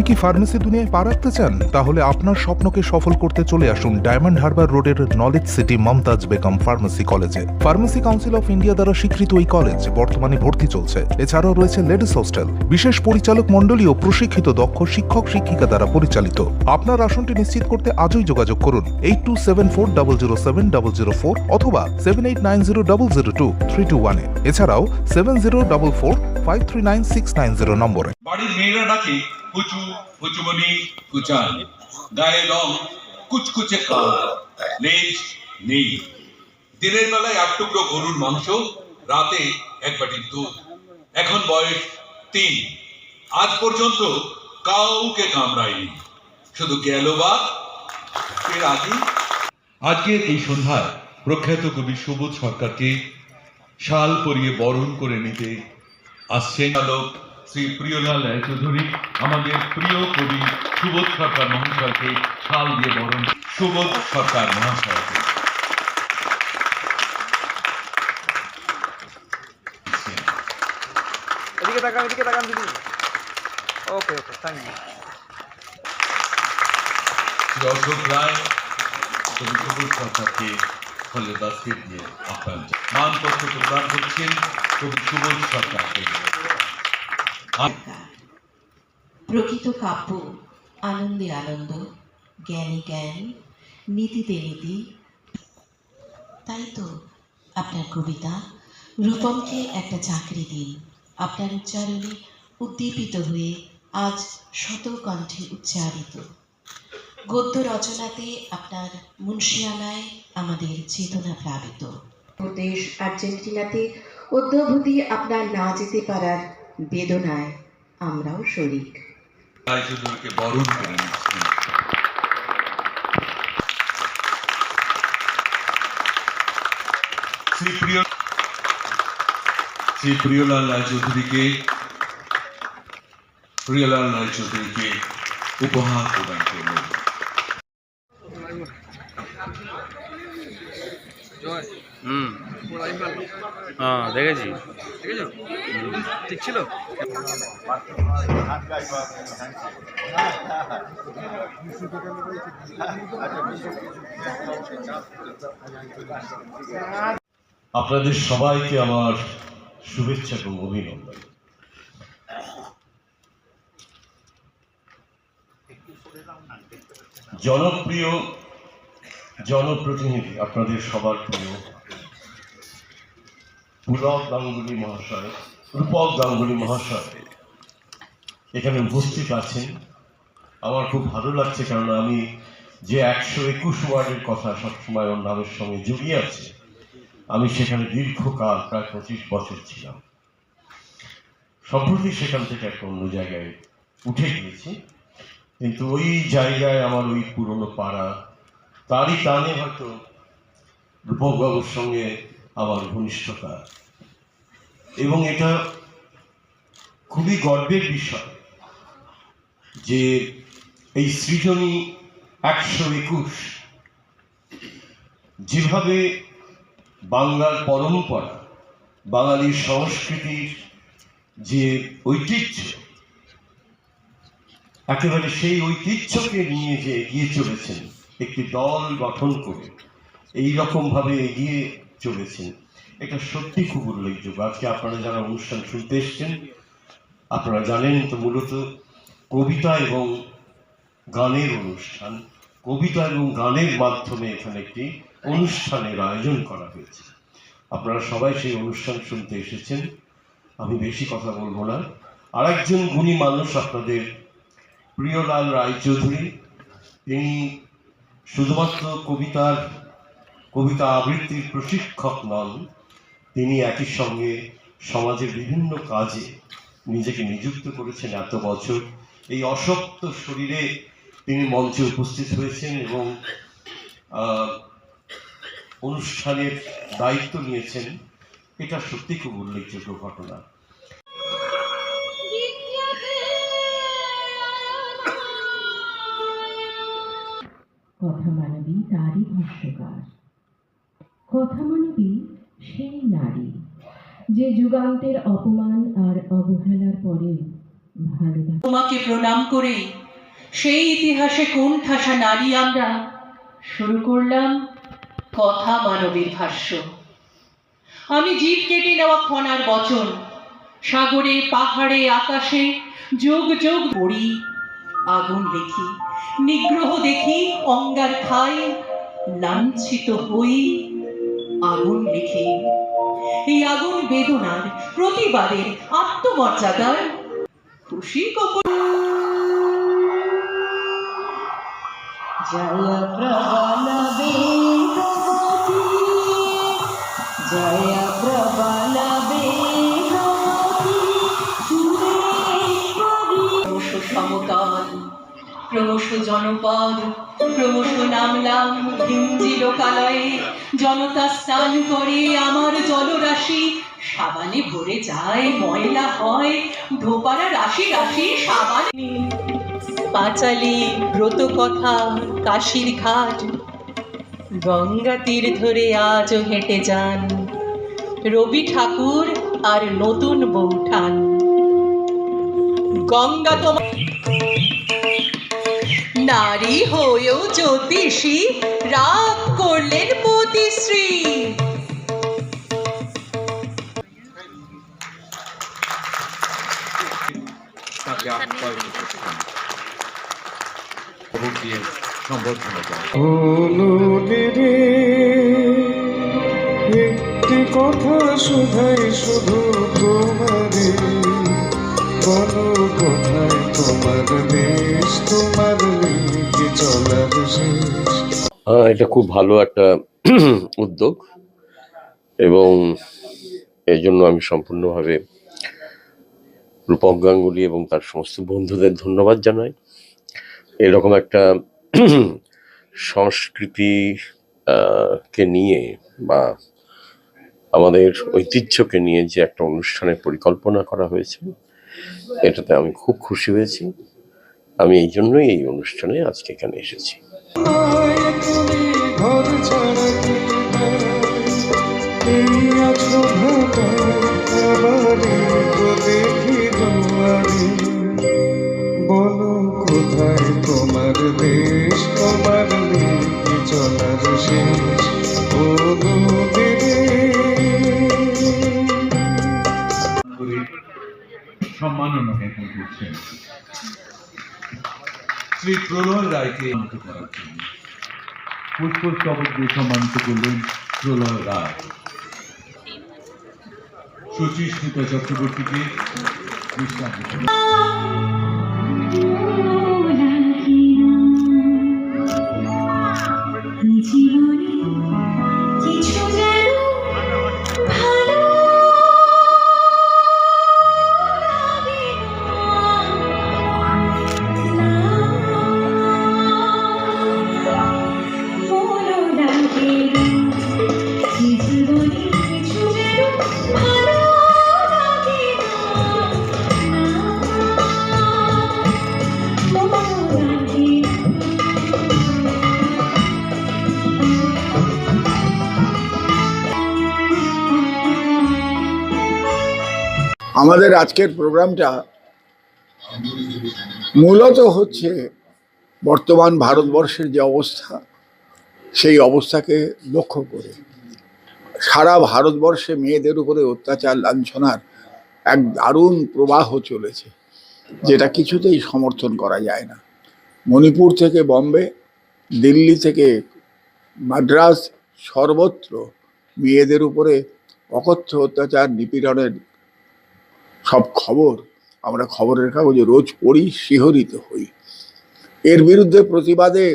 আপনি কি ফার্মেসি দুনিয়ায় পা রাখতে চান? তাহলে আপনার স্বপ্নকে সফল করতে চলে আসুন ডায়মন্ড হারবার রোডের knowledge city Mumtaz Begum pharmacy কলেজে ফার্মেসি কাউন্সিল অফ ইন্ডিয়া দ্বারা স্বীকৃত এই কলেজ বর্তমানে ভর্তি চলছে। এছাড়াও রয়েছে লেডিস হোস্টেল বিশেষ পরিচালক মণ্ডলী ও প্রশিক্ষিত দক্ষ শিক্ষক শিক্ষিকা দ্বারা পরিচালিত। আপনার আসনটি নিশ্চিত করতে আজই যোগাযোগ করুন eight two seven four double zero seven double zero four অথবা seven eight nine zero double zero two three two ওয়ানে এছাড়াও seven zero double four five three nine six nine zero নম্বরে। বাড়ির মেয়েরা ডাকে কুচু কুচুমনি কুচান গায়ে রং কুচকুচে কাল লেজ নেই দিনের বেলায় আট টুকরো গরুর মাংস রাতে এক বাটির দুধ এখন বয়স তিন আজ পর্যন্ত কাউকে কামড়ায়নি শুধু গেল বা এর আগে আজকের এই সন্ধ্যায় প্রখ্যাত কবি সুবোধ সরকারকে শাল পরিয়ে বরণ করে নিতে আসছেন। আলোক শ্রী প্রিয়লাল রায়চৌধুরী আমাদের প্রিয় কবি সুবোধ সরকার মহাশয়কে শাল দিয়ে বরণ সুবোধ সরকার মহাশয়কে। এদিকে তাকান এদিকে তাকান দিদি। Okay okay thank you Shri Ashok Roy কবি সুবোধ সরকারকে ফলে বাস্কেট দিয়ে আহ্বান জানান। মানপত্র প্রদান করছেন কবি সুবোধ সরকারকে। আ- প্রকৃত কাব্য আনন্দে আনন্দ জ্ঞানে জ্ঞান নীতিতে নীতি। তাই তো আপনার কবিতা রূপমকে একটা চাকরি দিন। আপনার উচ্চারণে উদ্দীপিত হয়ে আজ শত কণ্ঠে উচ্চারিত। গদ্য রচনাতে আপনার মুন্সিয়ানায় আমাদের চেতনা প্লাবিত। দেশ আর্জেন্টিনাতে অদ্যবধি আপনার না যেতে পারার বেদনায় আমরাও শরিক। বরণ করে শ্রী প্রিয় শ্রী প্রিয়লাল রায়চৌধুরীকে প্রিয়লাল রায়চৌধুরীকে উপহার প্রদান হুম। ভালো হ্যাঁ দেখেছি। দেখেছ? ঠিক ছিল? আপনাদের সবাইকে আমার শুভেচ্ছা এবং অভিনন্দন। জনপ্রিয় জনপ্রতিনিধি আপনাদের সবার প্রিয় পুলক গাঙ্গুলি মহাশয় রূপক গাঙ্গুলি মহাশয় এখানে উপস্থিত আছেন। আমার খুব ভালো লাগছে কারণ আমি যে একশো একুশ ওয়ার্ডের কথা সবসময় ওর নামের সঙ্গে জড়িয়ে আছে, আমি সেখানে দীর্ঘকাল, প্রায় পঁচিশ বছর ছিলাম। সম্প্রতি সেখান থেকে একটা অন্য জায়গায় উঠে গিয়েছি, কিন্তু ওই জায়গায় আমার ওই পুরনো পাড়া, তারই টানে হয়তো রূপকবাবুর সঙ্গে আমার ঘনিষ্ঠতা এবং এটা খুবই গর্বের বিষয় যে এই সৃজনী একশো একুশ যেভাবে বাংলার পরম্পরা, বাঙালির সংস্কৃতির যে ঐতিহ্য, একেবারে সেই ঐতিহ্যকে নিয়ে যে এগিয়ে চলেছেন, একটি দল গঠন করে এই রকম ভাবে এগিয়ে চলেছেন এটা সত্যি খুব উল্লেখযোগ্য। আজকে আপনারা যারা অনুষ্ঠান শুনতে এসছেন, আপনারা জানেন তো মূলত কবিতা এবং গানের অনুষ্ঠান। কবিতা এবং গানের মাধ্যমে এখানে একটি অনুষ্ঠানের আয়োজন করা হয়েছে। আপনারা সবাই সেই অনুষ্ঠান শুনতে এসেছেন। আমি বেশি কথা বলব না। আর একজন গুণী মানুষ আপনাদের প্রিয়লাল রায়চৌধুরী। তিনি শুধুমাত্র কবিতার, কবিতা আবৃত্তির প্রশিক্ষক নন তিনি একই সঙ্গে সমাজের বিভিন্ন কাজে নিজেকে নিযুক্ত করেছেন এত বছর। এই অশক্ত শরীরে তিনি মঞ্চে উপস্থিত হয়েছেন এবং অনুষ্ঠানের দায়িত্ব নিয়েছেন। এটা সত্যি খুব উল্লেখযোগ্য ঘটনা। কথা মানবী তারই ভাষ্যকার। কথা মানবী সেই নারী, যে যুগান্তের অপমান আর অবহেলার পরেও ভালোবাসা। তোমাকে প্রণাম করে সেই ইতিহাসে কোন ঠাসা নারী আমরা শুরু করলাম কথা মানবীর ভাষ্য। আমি জীব কেটে নেওয়া ক্ষণার বচন, সাগরে, পাহাড়ে, আকাশে যোগ যোগ পড়ি আগুন দেখি, নিগ্রহ দেখি, অঙ্গার খাই লাঞ্ছিত হই। আগুন লিখি এই আগুন বেদনার প্রতিবাদের আত্মমর্যাদার খুশি কপট জয় প্রবল জয় প্রবল ক্রমশ জনপদ ক্রমশ নামলাম হিন্দি লোকালয়ে জনতা স্নান করে আমার জলরাশি। সাবানে ভরে যায় ময়লা হয়। ধোপারা রাশি রাশি সাবানে। পাঁচালি ব্রত কথা কাশির ঘাট। গঙ্গা তীর ধরে আজও হেঁটে যান। রবি ঠাকুর আর নতুন বৌঠান গঙ্গা তোমার নারী হয়েও জ্যোতিষী রাগ করলেন পতিশ্রী একটি কথা শুধাই শুধু তোমারে বলো কোথায় তোমার দেশ, তোমার এটা খুব ভালো একটা উদ্যোগ এবং এই জন্য আমি সম্পূর্ণভাবে রূপক গাঙ্গুলি এবং তার সমস্ত বন্ধুদের ধন্যবাদ জানাই। এরকম একটা সংস্কৃতি কে নিয়ে বা আমাদের ঐতিহ্যকে নিয়ে যে একটা অনুষ্ঠানের পরিকল্পনা করা হয়েছে, এটাতে আমি খুব খুশি হয়েছি। আমি এই জন্যই এই অনুষ্ঠানে আজকে এখানে এসেছি। দেশ সম্মাননা জ্ঞাপন করছেন শ্রী প্রলয় রায়কে সম্মানিত করার জন্য। পুষ্পস্তবক দিয়ে সম্মানিত করলেন প্রলয় রায় সুচিস্মিতা চক্রবর্তীকে বিশ্রাম আমাদের আজকের প্রোগ্রামটা মূলত হচ্ছে বর্তমান ভারতবর্ষের যে অবস্থা, সেই অবস্থাকে লক্ষ্য করে। সারা ভারতবর্ষে মেয়েদের উপরে অত্যাচার, লাঞ্ছনার এক দারুণ প্রবাহ চলেছে, যেটা কিছুতেই সমর্থন করা যায় না। মণিপুর থেকে বম্বে, দিল্লি থেকে মাদ্রাস সর্বত্র মেয়েদের উপরে অকথ্য অত্যাচার, নিপীড়নের সব খবর আমরা খবরের কাগজে রোজ পড়ি, শিহরিত হই। এর বিরুদ্ধে প্রতিবাদে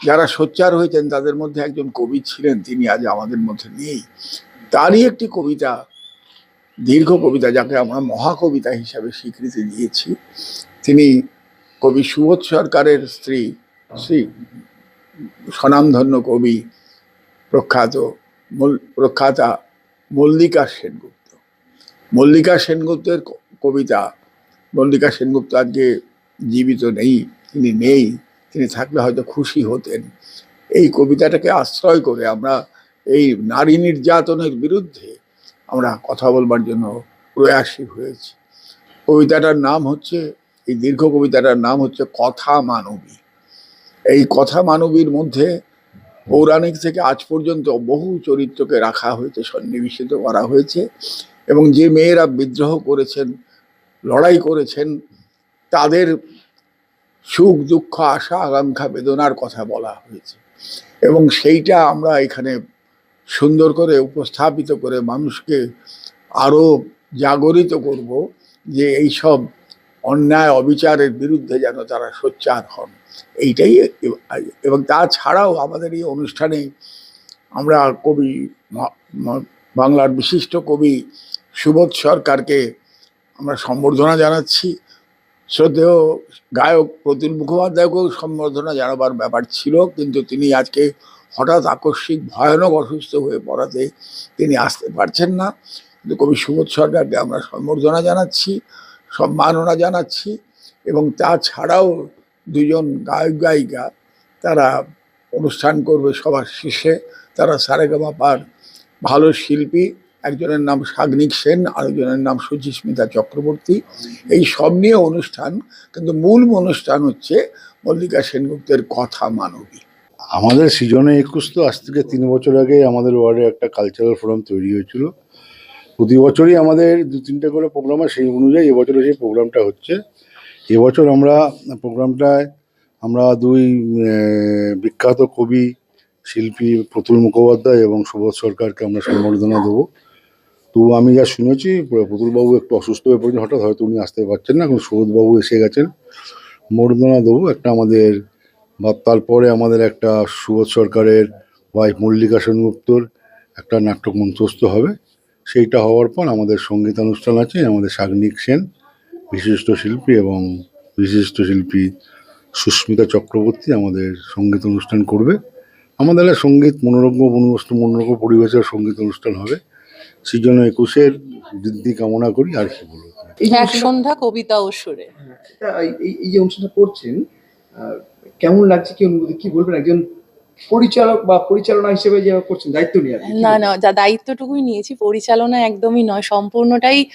যারা সোচ্চার হয়েছেন, তাদের মধ্যে একজন কবি ছিলেন, তিনি আজ আমাদের মধ্যে নেই। তারই একটি কবিতা, দীর্ঘ কবিতা, যাকে আমরা মহাকবিতা হিসাবে স্বীকৃতি দিয়েছি। তিনি কবি সুবোধ সরকারের স্ত্রী, শ্রী স্বনামধন্য কবি প্রখ্যাত প্রখ্যাতা মল্লিকা সেনগুপ্ত। মল্লিকা সেনগুপ্তের কবিতা। মল্লিকা সেনগুপ্ত আজকে জীবিত নেই, তিনি নেই, তিনি থাকলে হয়তো খুশি হতেন। এই কবিতাটাকে আশ্রয় করে আমরা এই নারী নির্যাতনের বিরুদ্ধে আমরা কথা বলবার জন্য প্রয়াসী হয়েছি। কবিতাটার নাম হচ্ছে, এই দীর্ঘ কবিতাটার নাম হচ্ছে কথা মানবী। এই কথা মানবীর মধ্যে পৌরাণিক থেকে আজ পর্যন্ত বহু চরিত্রকে রাখা হয়েছে, সন্নিবেশিত করা হয়েছে। এবং যে মেয়েরা বিদ্রোহ করেছেন, লড়াই করেছেন, তাদের সুখ, দুঃখ, আশা, আকাঙ্ক্ষা, বেদনার কথা বলা হয়েছে। এবং সেইটা আমরা এখানে সুন্দর করে উপস্থাপিত করে মানুষকে আরও জাগরিত করব যে এইসব অন্যায়, অবিচারের বিরুদ্ধে যেন তারা সোচ্চার হন। এইটাই এবং তাছাড়াও আমাদের এই অনুষ্ঠানে আমরা কবি, বাংলার বিশিষ্ট কবি সুবোধ সরকারকে আমরা সম্বর্ধনা জানাচ্ছি। শ্রদ্ধেয় গায়ক প্রতুল মুখোপাধ্যায়কেও সম্বর্ধনা জানাবার ব্যাপার ছিল, কিন্তু তিনি আজকে হঠাৎ আকস্মিক, ভয়ানক অসুস্থ হয়ে পড়াতে তিনি আসতে পারছেন না। কিন্তু কবি সুবোধ সরকারকে আমরা সম্বর্ধনা জানাচ্ছি, সম্মাননা জানাচ্ছি এবং তাছাড়াও দুজন গায়ক গায়িকা তারা অনুষ্ঠান করবে সবার শেষে তারা সারেগামাপার ভালো শিল্পী একজনের নাম সাগ্নিক সেন, আরেকজনের নাম সুচিস্মিতা চক্রবর্তী। এই সব নিয়ে অনুষ্ঠান, কিন্তু মূল অনুষ্ঠান হচ্ছে মল্লিকা সেনগুপ্তের কথা মানবী। আমাদের সিজনে একুশ তো, আজ থেকে তিন বছর আগে আমাদের ওয়ার্ডে একটা কালচারাল ফোরাম তৈরি হয়েছিল। প্রতি বছরই আমাদের দু তিনটে করে প্রোগ্রাম হয়, সেই অনুযায়ী এবছরে সেই প্রোগ্রামটা হচ্ছে। এবছর আমরা প্রোগ্রামটায় আমরা দুই বিখ্যাত কবি, শিল্পী প্রতুল মুখোপাধ্যায় এবং সুবোধ সরকারকে আমরা সম্বর্ধনা দেবো। তো আমি যা শুনেছি পুতুলবাবু একটু অসুস্থ হয়ে পড়েছেন, হঠাৎ হয়তো উনি আসতে পারছেন না এখন সুবোধবাবু এসে গেছেন। সম্বর্ধনা দেবো, একটা আমাদের, বা তারপরে আমাদের একটা সুবোধ সরকারের ওয়াইফ মল্লিকা সেনগুপ্তর, একটা নাটক মঞ্চস্থ হবে। সেইটা হওয়ার পর আমাদের সঙ্গীতানুষ্ঠান আছে, আমাদের সাগ্নিক সেন, বিশিষ্ট শিল্পী এবং বিশিষ্ট শিল্পী সুস্মিতা চক্রবর্তী আমাদের সংগীত অনুষ্ঠান করবে। আমাদের সংগীত মনোরম মনোরম পরিবেশের সংগীত অনুষ্ঠান হবে। সেই জন্য একুশের বৃদ্ধি কামনা করি আর কি বলব? এই এক সন্ধ্যা কবিতা ও সুরে। হ্যাঁ, এই- যে অনুষ্ঠানটা করছেন আহ, কেমন লাগছে কি অনুভূতি? কি বলবেন? একজন পরিচালক বা পরিচালনা হিসেবে যে করছেন, দায়িত্ব নিয়ে না না, যা দায়িত্বটুকুই নিয়েছি, পরিচালনা একদমই নয়, সম্পূর্ণটাই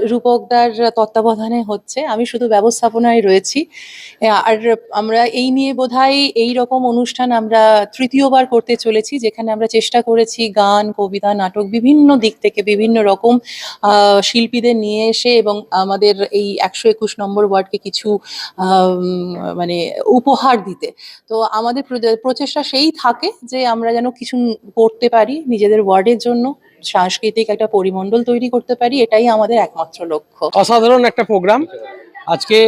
রূপকদার তত্ত্বাবধানে হচ্ছে। আমি শুধু ব্যবস্থাপনায় রয়েছি। আর আমরা এই নিয়ে বোধহয় এই রকম অনুষ্ঠান আমরা তৃতীয়বার করতে চলেছি, যেখানে আমরা চেষ্টা করেছি গান, কবিতা, নাটক বিভিন্ন দিক থেকে বিভিন্ন রকম শিল্পীদের নিয়ে এসে এবং আমাদের এই একশো একুশ নম্বর ওয়ার্ডকে কিছু মানে উপহার দিতে। তো আমাদের প্র- প্রচেষ্টা সেই থাকে যে আমরা যেন কিছু করতে পারি নিজেদের ওয়ার্ডের জন্য, সাংস্কৃতিক একটা পরিমণ্ডল তৈরি করতে পারি, এটাই আমাদের একমাত্র লক্ষ্য। অসাধারণ একটা প্রোগ্রাম। আজকে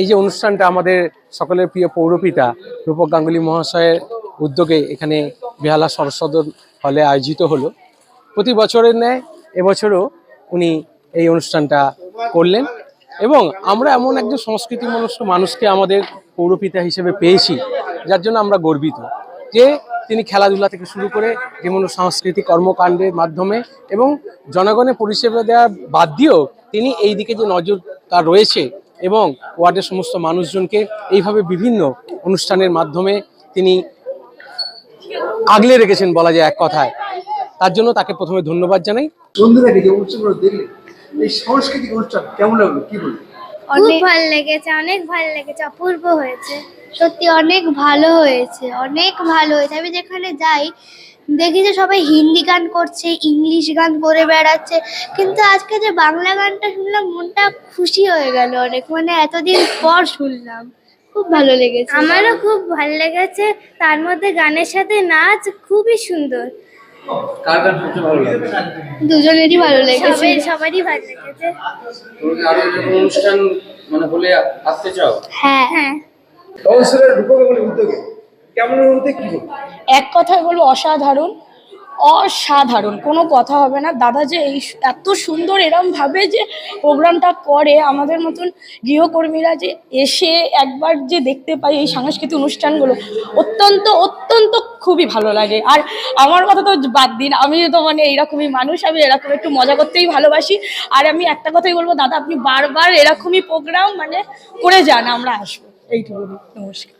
এই যে অনুষ্ঠানটা আমাদের সকলের প্রিয় পৌরপিতা রূপক গাঙ্গুলি মহাশয়ের উদ্যোগে এখানে বেহালা সরস্বদন হলে আয়োজিত হলো। প্রতি বছরের ন্যায় এবছরও উনি এই অনুষ্ঠানটা করলেন এবং আমরা এমন একজন সংস্কৃতি মানুষকে আমাদের পৌরপিতা হিসেবে পেয়েছি। যার জন্য আমরা গর্বিত যে তিনি খেলাধুলা থেকে শুরু করে যেমন সাংস্কৃতিক কর্মকাণ্ডের মাধ্যমে এবং জনগণের পরিষেবা দেওয়া বাদ দিয়েও তিনি এই দিকে যে নজর তার রয়েছে এবং ওয়ার্ডের সমস্ত মানুষজনকে এইভাবে বিভিন্ন অনুষ্ঠানের মাধ্যমে তিনি আগলে রেখেছেন বলা যায় এক কথায়। তার জন্য তাকে প্রথমে ধন্যবাদ জানাই। অনুষ্ঠানগুলো দেখলেন, এই সাংস্কৃতিক অনুষ্ঠান কেমন লাগল? কি বলবেন? খুব ভালো লেগেছে অনেক ভালো লেগেছে অপূর্ব হয়েছে। সত্যি অনেক ভালো হয়েছে অনেক ভালো হয়েছে। আমি যেখানে যাই দেখি যে সবাই হিন্দি গান করছে ইংলিশ গান করে বেড়াচ্ছে কিন্তু আজকে যে বাংলা গানটা শুনলাম মনটা খুশি হয়ে গেল অনেক। মানে এতদিন পর শুনলাম খুব ভালো লেগেছে। আমারও খুব ভালো লেগেছে তার মধ্যে গানের সাথে নাচ খুবই সুন্দর। কার গান সবচেয়ে ভালো লাগে? দুজনেরই ভালো লেগেছে। সবারই ভালো লেগেছে। তোমাকে আরও এরকম অনুষ্ঠান মানে হলে আসতে চাও? হ্যাঁ। হ্যাঁ। কাউন্সিলর রূপক উদ্যোগে কেমন হতে কি এক কথায় বলব অসাধারণ। অসাধারণ। কোনো কথা হবে না। দাদা যে এই এত সুন্দর এরম ভাবে যে প্রোগ্রামটা করে, আমাদের মতন গৃহকর্মীরা যে এসে একবার যে দেখতে পাই এই সাংস্কৃতিক অনুষ্ঠানগুলো, অত্যন্ত অত্যন্ত খুবই ভালো লাগে। আর আমার কথা তো বাদ দিন, আমি তো মানে এইরকমই মানুষ, আমি এরকম একটু মজা করতেই ভালোবাসি। আর আমি একটা কথাই বলব, দাদা, আপনি বারবার এরকমই প্রোগ্রাম মানে করে যান, আমরা আসব। এইটুকু নমস্কার।